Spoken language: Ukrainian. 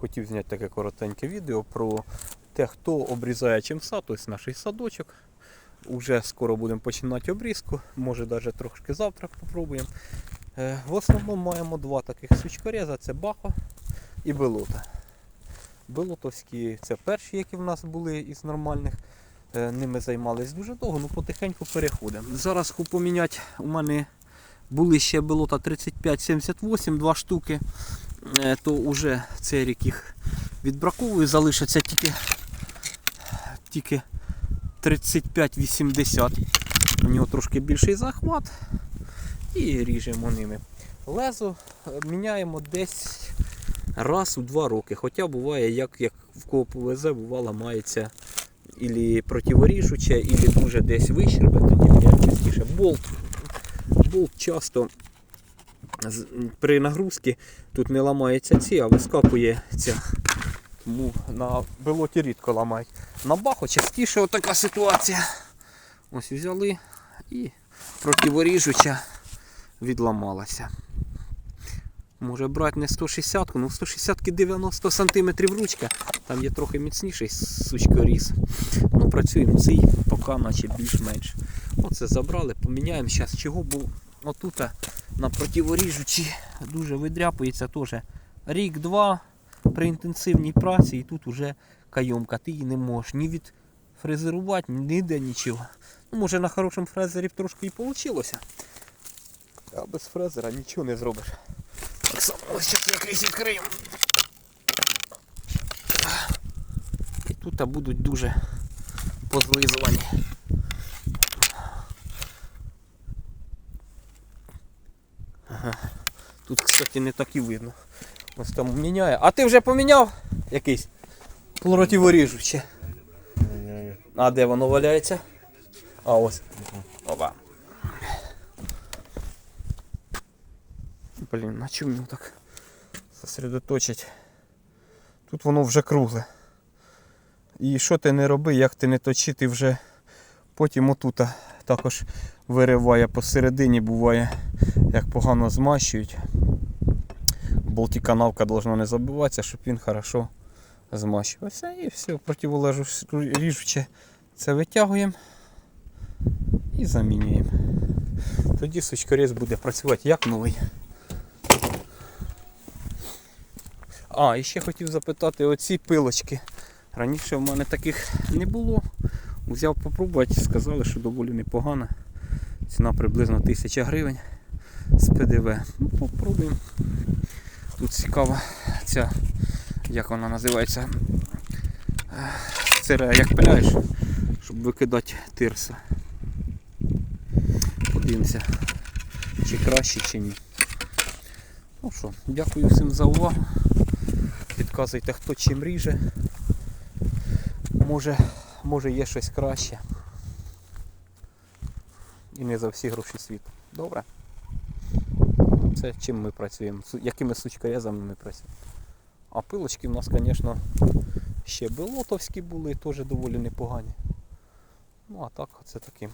хотів зняти таке коротеньке відео про те, хто обрізає чимса, тобто наш садочок. Уже скоро будемо починати обрізку, може навіть трошки завтра попробуємо. Е, В основному маємо два таких сучкореза, це Бахо і Белота. Белотовські це перші, які в нас були із нормальних. Е, Ними займались дуже довго, ну потихеньку переходимо. Зараз поміняти, у мене були ще Белота 35-78, два штуки, то вже цей рік їх відбраковую, залишиться тільки, тільки 35-80. У нього трошки більший захват і ріжемо ними. Лезо е, міняємо десь раз у два роки. Хоча буває, як, як в кого повезе, бувало, мається ілі противоріжуче, ілі дуже десь вищербе, тоді частіше. Болт. Болт часто при нагрузці тут не ламається ці, а вискакує ця. Тому на белоті рідко ламають. На баху частіше отака ситуація. Ось взяли і противоріжуча відламалася. Може брати не 160, ну 160 90 см ручка. Там є трохи міцніший сучкоріз. Ну, працюємо цей, поки наче більш-менш. Оце забрали, поміняємо зараз чого, бо отут на противоріжучі дуже видряпується теж рік-два при інтенсивній праці і тут вже кайомка. Ти її не можеш ні відфрезерувати, ніде нічого. Ну, може на хорошому фрезері трошки і вийшло. А без фрезера нічого не зробиш. Так само ось зараз якийсь відкриємо. І тут будуть дуже позлизувані. Тут, кстати, не так і видно. Ось там міняє. А ти вже поміняв якийсь? Противоріжуче. А де воно валяється? А ось. Опа. Блін, на чому його так сосредоточить? Тут воно вже кругле. І що ти не роби, як ти не точи, ти вже потім отута також вириває посередині, буває, як погано змащують. Болтиканавка должна не забуватися, щоб він хорошо змащувався. І все, противолежуче це витягуємо і замінюємо. Тоді сучкорез буде працювати як новий. А, і ще хотів запитати оці пилочки. Раніше в мене таких не було. Взяв попробувати, сказали, що доволі непогана. Ціна приблизно 1000 гривень з ПДВ. Ну, попробуємо. Тут цікава ця, як вона називається, цирея, як пиляєш, щоб викидати тирса. Подивимося, чи краще, чи ні. Ну що, дякую всім за увагу. Підказуйте, хто чим ріже. Може, може є щось краще. І не за всі гроші світу. Добре? Це чим ми працюємо, якими сучкорезами ми працюємо. А пилочки в нас, звісно, ще белотовські були, теж доволі непогані. Ну а так, це такі